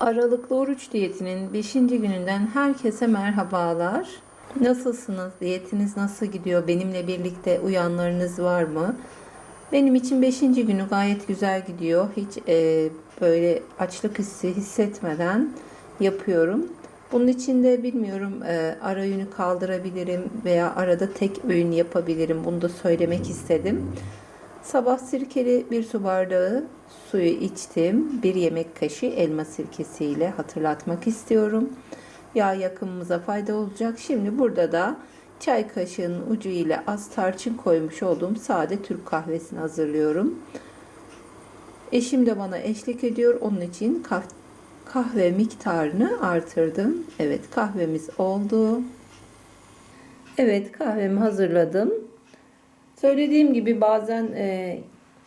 Aralıklı oruç diyetinin 5. gününden herkese merhabalar. Nasılsınız? Diyetiniz nasıl gidiyor? Benimle birlikte uyanlarınız var mı? Benim için 5. günü gayet güzel gidiyor. Hiç e, böyle açlık hissi hissetmeden yapıyorum. Bunun için de bilmiyorum e, ara öğünü kaldırabilirim veya arada tek öğün yapabilirim. Bunu da söylemek istedim. Sabah sirkeli bir su bardağı suyu içtim. Bir yemek kaşığı elma sirkesiyle hatırlatmak istiyorum. Yağ yakımımıza fayda olacak. Şimdi burada da çay kaşığının ucu ile az tarçın koymuş olduğum sade Türk kahvesini hazırlıyorum. Eşim de bana eşlik ediyor. Onun için kah- kahve miktarını artırdım. Evet kahvemiz oldu. Evet kahvemi hazırladım. Söylediğim gibi bazen e,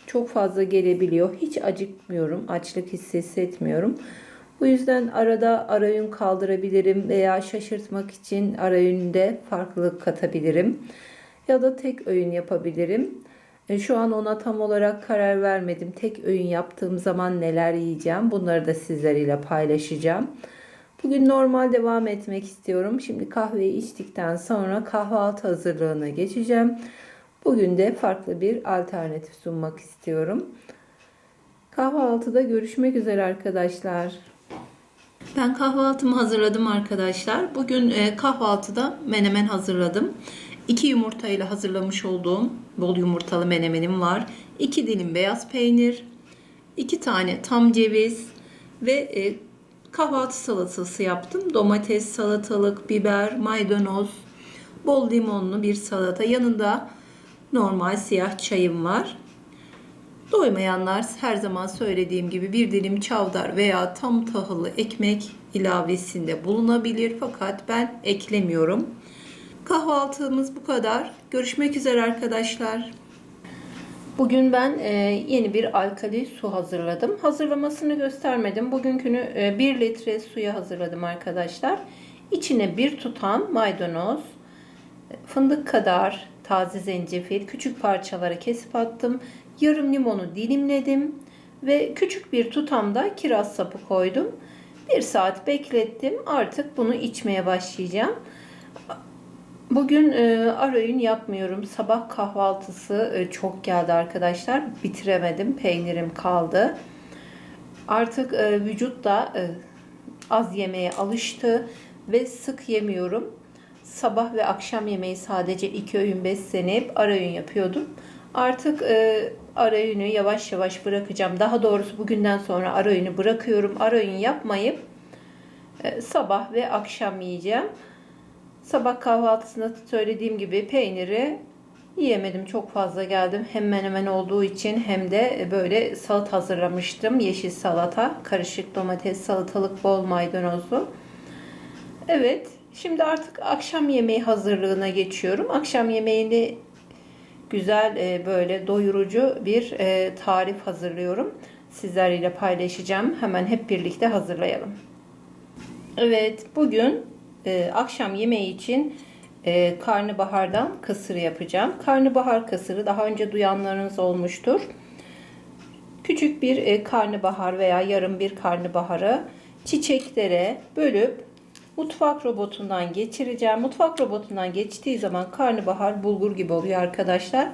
çok fazla gelebiliyor. Hiç acıkmıyorum. Açlık hissetmiyorum. Bu yüzden arada ara öğün kaldırabilirim veya şaşırtmak için ara öğünde farklılık katabilirim. Ya da tek öğün yapabilirim. E, Şu an ona tam olarak karar vermedim. Tek öğün yaptığım zaman neler yiyeceğim bunları da sizlerle paylaşacağım. Bugün normal devam etmek istiyorum. Şimdi kahveyi içtikten sonra kahvaltı hazırlığına geçeceğim. Bugün de farklı bir alternatif sunmak istiyorum. Kahvaltıda görüşmek üzere arkadaşlar. Ben kahvaltımı hazırladım arkadaşlar. Bugün e, kahvaltıda menemen hazırladım. İki yumurtayla hazırlamış olduğum bol yumurtalı menemenim var. İki dilim beyaz peynir, iki tane tam ceviz ve e, kahvaltı salatası yaptım. Domates, salatalık, biber, maydanoz, bol limonlu bir salata. Yanında normal siyah çayım var. Doymayanlar her zaman söylediğim gibi bir dilim çavdar veya tam tahıllı ekmek ilavesinde bulunabilir fakat ben eklemiyorum. Kahvaltımız bu kadar. Görüşmek üzere arkadaşlar. Bugün ben e, yeni bir alkali su hazırladım. Hazırlamasını göstermedim. Bugünkünü e, 1 litre suya hazırladım arkadaşlar. İçine bir tutam maydanoz, fındık kadar taze zencefil küçük parçalara kesip attım. Yarım limonu dilimledim ve küçük bir tutamda kiraz sapı koydum. Bir saat beklettim. Artık bunu içmeye başlayacağım. Bugün e, ara öğün yapmıyorum. Sabah kahvaltısı e, çok geldi arkadaşlar. Bitiremedim. Peynirim kaldı. Artık e, vücut da e, az yemeye alıştı ve sık yemiyorum. Sabah ve akşam yemeği sadece iki öğün beslenip ara öğün yapıyordum. Artık e, ara öğünü yavaş yavaş bırakacağım. Daha doğrusu bugünden sonra ara öğünü bırakıyorum. Ara öğün yapmayıp e, sabah ve akşam yiyeceğim. Sabah kahvaltısında söylediğim gibi peyniri yiyemedim. Çok fazla geldim. Hem menemen olduğu için hem de böyle salat hazırlamıştım. Yeşil salata, karışık domates, salatalık, bol maydanozlu. Evet, şimdi artık akşam yemeği hazırlığına geçiyorum. Akşam yemeğini güzel e, böyle doyurucu bir e, tarif hazırlıyorum. Sizlerle paylaşacağım. Hemen hep birlikte hazırlayalım. Evet, bugün e, akşam yemeği için karnabahardan kısır yapacağım. Karnabahar kısırı daha önce duyanlarınız olmuştur. Küçük bir karnabahar veya yarım bir karnabaharı çiçeklere bölüp mutfak robotundan geçireceğim. Mutfak robotundan geçtiği zaman karnabahar bulgur gibi oluyor arkadaşlar.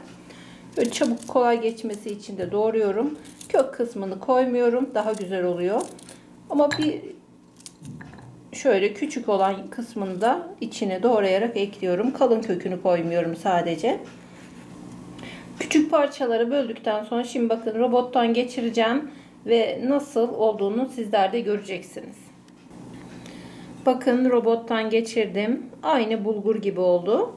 Böyle çabuk kolay geçmesi için de doğruyorum. Kök kısmını koymuyorum. Daha güzel oluyor. Ama bir şöyle küçük olan kısmını da içine doğrayarak ekliyorum. Kalın kökünü koymuyorum sadece. Küçük parçaları böldükten sonra şimdi bakın robottan geçireceğim ve nasıl olduğunu sizler de göreceksiniz. Bakın robottan geçirdim. Aynı bulgur gibi oldu.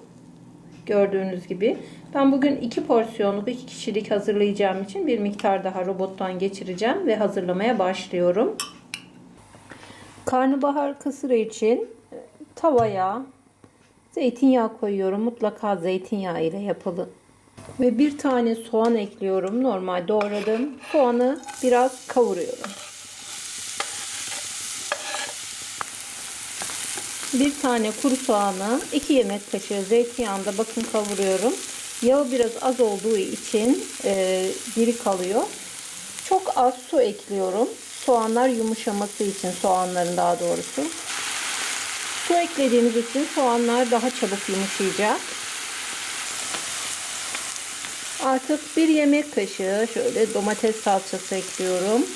Gördüğünüz gibi. Ben bugün iki porsiyonluk iki kişilik hazırlayacağım için bir miktar daha robottan geçireceğim ve hazırlamaya başlıyorum. Karnabahar kısırı için tavaya zeytinyağı koyuyorum. Mutlaka zeytinyağı ile yapılı. Ve bir tane soğan ekliyorum. Normal doğradım. Soğanı biraz kavuruyorum. Bir tane kuru soğanı, 2 yemek kaşığı zeytinyağında bakın kavuruyorum. Yağı biraz az olduğu için e, diri kalıyor. Çok az su ekliyorum. soğanlar yumuşaması için soğanların daha doğrusu. Su eklediğimiz için soğanlar daha çabuk yumuşayacak. Artık bir yemek kaşığı şöyle domates salçası ekliyorum.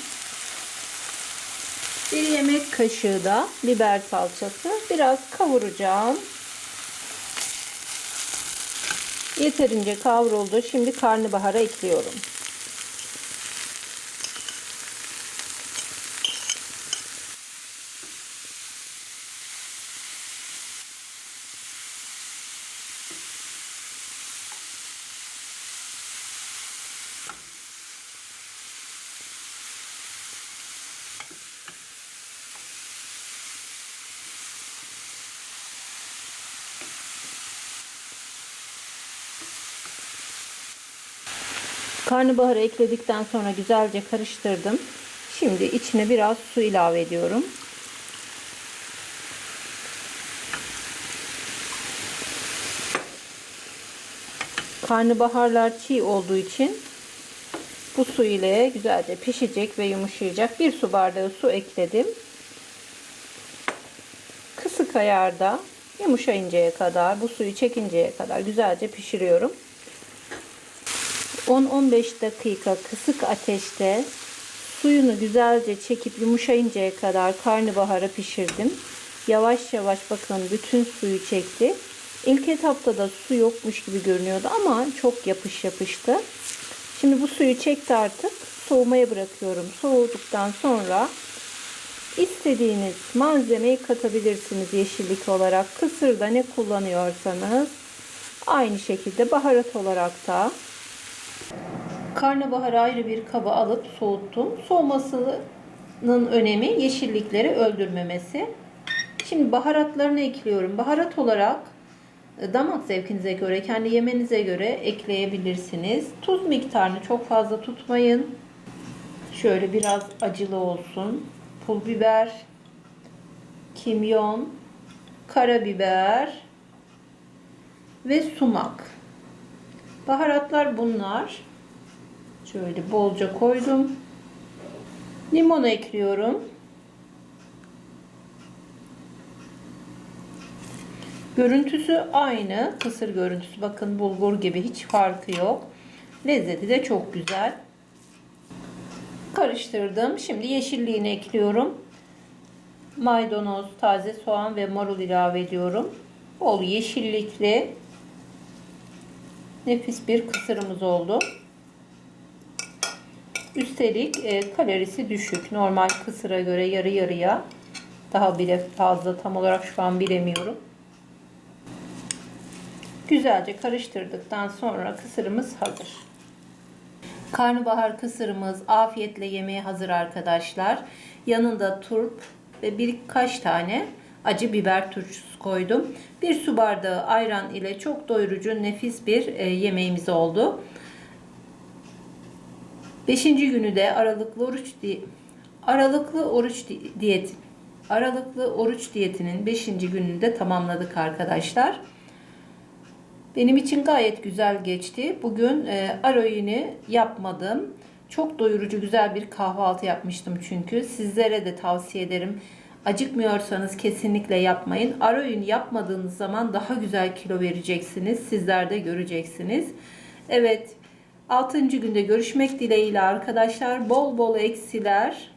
Bir yemek kaşığı da biber salçası. Biraz kavuracağım. Yeterince kavruldu. Şimdi karnabahara ekliyorum. Karnabaharı ekledikten sonra güzelce karıştırdım. Şimdi içine biraz su ilave ediyorum. Karnabaharlar çiğ olduğu için bu su ile güzelce pişecek ve yumuşayacak. Bir su bardağı su ekledim. Kısık ayarda yumuşayıncaya kadar, bu suyu çekinceye kadar güzelce pişiriyorum. 10-15 dakika kısık ateşte suyunu güzelce çekip yumuşayıncaya kadar karnabaharı pişirdim. Yavaş yavaş bakın bütün suyu çekti. İlk etapta da su yokmuş gibi görünüyordu ama çok yapış yapıştı. Şimdi bu suyu çekti artık. Soğumaya bırakıyorum. Soğuduktan sonra istediğiniz malzemeyi katabilirsiniz yeşillik olarak. Kısırda ne kullanıyorsanız aynı şekilde baharat olarak da Karnabaharı ayrı bir kaba alıp soğuttum. Soğumasının önemi yeşillikleri öldürmemesi. Şimdi baharatlarını ekliyorum. Baharat olarak e, damak zevkinize göre, kendi yemenize göre ekleyebilirsiniz. Tuz miktarını çok fazla tutmayın. Şöyle biraz acılı olsun. Pul biber, kimyon, karabiber ve sumak. Baharatlar bunlar. Şöyle bolca koydum. Limon ekliyorum. Görüntüsü aynı. Kısır görüntüsü. Bakın bulgur gibi hiç farkı yok. Lezzeti de çok güzel. Karıştırdım. Şimdi yeşilliğini ekliyorum. Maydanoz, taze soğan ve marul ilave ediyorum. Bol yeşillikli nefis bir kısırımız oldu. Üstelik e, kalorisi düşük. Normal kısıra göre yarı yarıya. Daha bile fazla tam olarak şu an bilemiyorum. Güzelce karıştırdıktan sonra kısırımız hazır. Karnabahar kısırımız afiyetle yemeğe hazır arkadaşlar. Yanında turp ve birkaç tane acı biber turşusu koydum. Bir su bardağı ayran ile çok doyurucu nefis bir e, yemeğimiz oldu. Beşinci günü de aralıklı oruç di aralıklı oruç di diyet aralıklı oruç diyetinin beşinci gününü de tamamladık arkadaşlar. Benim için gayet güzel geçti. Bugün e, aroyini yapmadım. Çok doyurucu güzel bir kahvaltı yapmıştım çünkü. Sizlere de tavsiye ederim. Acıkmıyorsanız kesinlikle yapmayın. Öğün yapmadığınız zaman daha güzel kilo vereceksiniz. Sizler de göreceksiniz. Evet 6. günde görüşmek dileğiyle arkadaşlar. Bol bol eksiler.